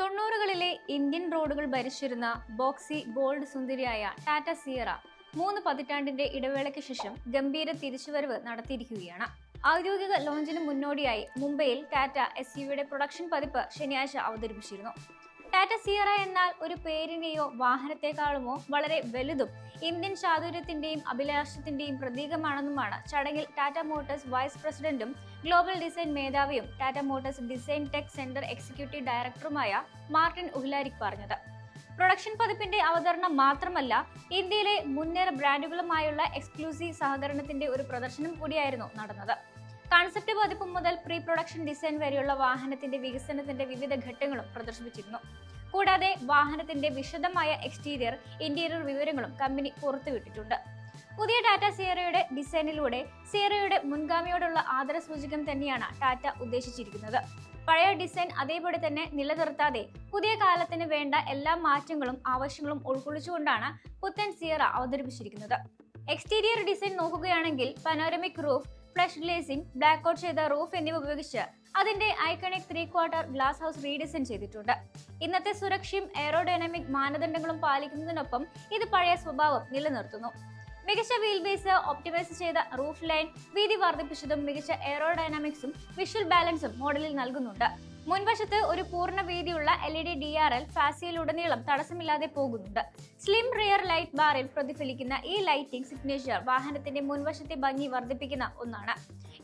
തൊണ്ണൂറുകളിലെ Indian റോഡുകൾ ഭരിച്ചിരുന്ന boxy bold സുന്ദരിയായ ടാറ്റ സിയറ മൂന്ന് പതിറ്റാണ്ടിന്റെ ഇടവേളയ്ക്ക് ശേഷം ഗംഭീര തിരിച്ചുവരവ് നടത്തിയിരിക്കുകയാണ്. ഔദ്യോഗിക ലോഞ്ചിന് മുന്നോടിയായി മുംബൈയിൽ ടാറ്റ എസ് യുടെ പ്രൊഡക്ഷൻ പതിപ്പ് ശനിയാഴ്ച അവതരിപ്പിച്ചിരുന്നു. ടാറ്റ സിയറ എന്നാൽ ഒരു പേരിനെയോ വാഹനത്തെക്കാളുമോ വളരെ വലുതും ഇന്ത്യൻ ചാതുര്യത്തിന്റെയും അഭിലാഷത്തിന്റെയും പ്രതീകമാണെന്നുമാണ് ചടങ്ങിൽ ടാറ്റ മോട്ടോഴ്സ് വൈസ് പ്രസിഡന്റും ഗ്ലോബൽ ഡിസൈൻ മേധാവിയും Tata Motors design tech centre executive ഡയറക്ടറുമായ മാർട്ടിൻ ഉഹ്ലാരിക് പറഞ്ഞത്. പ്രൊഡക്ഷൻ പതിപ്പിന്റെ അവതരണം മാത്രമല്ല ഇന്ത്യയിലെ മുൻനിര ബ്രാൻഡുകളുമായുള്ള എക്സ്ക്ലൂസീവ് സഹകരണത്തിന്റെ ഒരു പ്രദർശനം കൂടിയായിരുന്നു നടന്നത്. കൺസെപ്റ്റ് പതിപ്പ് മുതൽ പ്രീ പ്രൊഡക്ഷൻ ഡിസൈൻ വരെയുള്ള വാഹനത്തിന്റെ വികസനത്തിന്റെ വിവിധ ഘട്ടങ്ങളും പ്രദർശിപ്പിച്ചിരുന്നു. കൂടാതെ വാഹനത്തിന്റെ വിശദമായ എക്സ്റ്റീരിയർ ഇന്റീരിയർ വിവരങ്ങളും കമ്പനി പുറത്തുവിട്ടിട്ടുണ്ട്. പുതിയ ടാറ്റ സിയറയുടെ ഡിസൈനിലൂടെ സിയറയുടെ മുൻഗാമിയോടുള്ള ആദര ആദരസൂചകം തന്നെയാണ് ടാറ്റ ഉദ്ദേശിച്ചിരിക്കുന്നത്. പഴയ ഡിസൈൻ അതേപടി തന്നെ നിലനിർത്താതെ പുതിയ കാലത്തിന് വേണ്ട എല്ലാ മാറ്റങ്ങളും ആവശ്യങ്ങളും ഉൾക്കൊള്ളിച്ചുകൊണ്ടാണ് പുത്തൻ സിയറ അവതരിപ്പിച്ചിരിക്കുന്നത്. എക്സ്റ്റീരിയർ ഡിസൈൻ നോക്കുകയാണെങ്കിൽ panoramic roof flush glazing black out ചെയ്ത റൂഫ് എന്നിവ ഉപയോഗിച്ച് അതിന്റെ iconic three quarter glass house redesign ചെയ്തിട്ടുണ്ട്. ഇന്നത്തെ സുരക്ഷയും എയറോഡൈനാമിക് മാനദണ്ഡങ്ങളും പാലിക്കുന്നതിനൊപ്പം ഇത് പഴയ സ്വഭാവം നിലനിർത്തുന്നു. മികച്ച വീൽ ബേസ് ഒപ്റ്റിമൈസ് ചെയ്ത റൂഫ് ലൈൻ വീതി വർദ്ധിപ്പിച്ചതും മികച്ച എയറോഡൈനാമിക്സും വിഷ്വൽ ബാലൻസും മോഡലിൽ നൽകുന്നുണ്ട്. മുൻവശത്ത് ഒരു പൂർണ വീതിയുള്ള L E D D R L ഫാസിയിലുടനീളം തടസ്സമില്ലാതെ പോകുന്നുണ്ട്. സ്ലിം റിയർ ലൈറ്റ് ബാറിൽ പ്രതിഫലിക്കുന്ന ഈ ലൈറ്റിംഗ് സിഗ്നേച്ചർ വാഹനത്തിന്റെ മുൻവശത്തെ ഭംഗി വർദ്ധിപ്പിക്കുന്ന ഒന്നാണ്.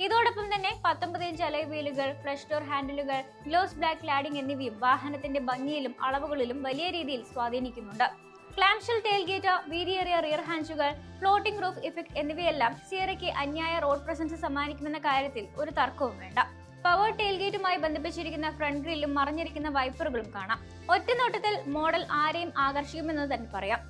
ഇതോടൊപ്പം തന്നെ പത്തൊമ്പത് ഇഞ്ച് അലൈ വീലുകൾ ഫ്ലഷ് ഡോർ ഹാൻഡിലുകൾ ഗ്ലോസ് ബ്ലാക്ക് ലാഡിംഗ് എന്നിവയും വാഹനത്തിന്റെ ഭംഗിയിലും അളവുകളിലും വലിയ രീതിയിൽ സ്വാധീനിക്കുന്നുണ്ട്. ക്ലാംഷൽ ടേൽഗേറ്റ് ഗേറ്റ് വീതിയേറിയ റിയർ ഹാൻഡുകൾ ഫ്ലോട്ടിംഗ് റൂഫ് ഇഫക്റ്റ് എന്നിവയെല്ലാം സിയറയ്ക്ക് അന്യായ റോഡ് പ്രസൻസ് സമ്മാനിക്കുമെന്ന കാര്യത്തിൽ ഒരു തർക്കവും വേണ്ട. പവർ ടെയിൽഗേറ്റുമായി ബന്ധിപ്പിച്ചിരിക്കുന്ന ഫ്രണ്ട് ഗ്രില്ലും മറിഞ്ഞിരിക്കുന്ന വൈപ്പറുകളും കാണാം. ഒറ്റ നോട്ടത്തിൽ മോഡൽ ആരെയും ആകർഷിക്കുമെന്ന് തന്നെ പറയാം.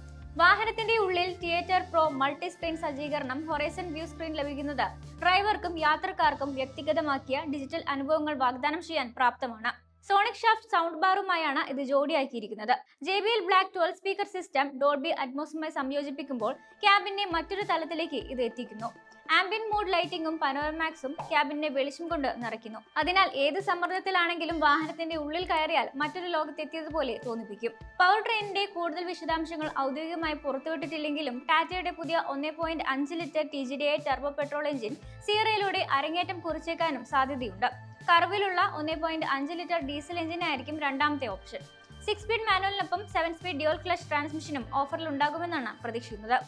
വാഹനത്തിന്റെ ഉള്ളിൽ തിയേറ്റർ പ്രോ മൾട്ടി സ്ക്രീൻ സജ്ജീകരണം ഹൊറൈസൺ വ്യൂ സ്ക്രീൻ ലഭിക്കുന്നത് ഡ്രൈവർക്കും യാത്രക്കാർക്കും വ്യക്തിഗതമാക്കിയ ഡിജിറ്റൽ അനുഭവങ്ങൾ വാഗ്ദാനം ചെയ്യാൻ പ്രാപ്തമാണ്. സോണിക് ഷാഫ്റ്റ് സൗണ്ട് ബാറുമായാണ് ഇത് ജോഡിയാക്കിയിരിക്കുന്നത്. J B L black twelve speaker system Dolby അറ്റ്മോസുമായി സംയോജിപ്പിക്കുമ്പോൾ ക്യാബിനെ മറ്റൊരു തലത്തിലേക്ക് ഇത് എത്തിക്കുന്നു. ആംബിയൻ മൂഡ് ലൈറ്റിംഗും പനോറമാക്സും ക്യാബിനെ വെളിച്ചം കൊണ്ട് നിറയ്ക്കുന്നു. അതിനാൽ ഏത് സമ്മർദ്ദത്തിലാണെങ്കിലും വാഹനത്തിന്റെ ഉള്ളിൽ കയറിയാൽ മറ്റൊരു ലോകത്തെത്തിയതുപോലെ തോന്നിപ്പിക്കും. പവർ ട്രെയിനിന്റെ കൂടുതൽ വിശദാംശങ്ങൾ ഔദ്യോഗികമായി പുറത്തുവിട്ടിട്ടില്ലെങ്കിലും ടാറ്റയുടെ പുതിയ ഒന്നേ പോയിന്റ് അഞ്ച് litre T G D I turbo petrol engine സീറയിലൂടെ അരങ്ങേറ്റം കുറിച്ചേക്കാനും സാധ്യതയുണ്ട്. കർവിലുള്ള ഒന്നേ പോയിന്റ് അഞ്ച് ലിറ്റർ ഡീസൽ എഞ്ചിനായിരിക്കും രണ്ടാമത്തെ ഓപ്ഷൻ സിക്സ് സ്പീഡ് മാനുവലിനൊപ്പം സെവൻ സ്പീഡ് ഡ്യുവൽ ക്ലച്ച് ട്രാൻസ്മിഷനും ഓഫറിൽ ഉണ്ടാകുമെന്നാണ് പ്രതീക്ഷിക്കുന്നത്.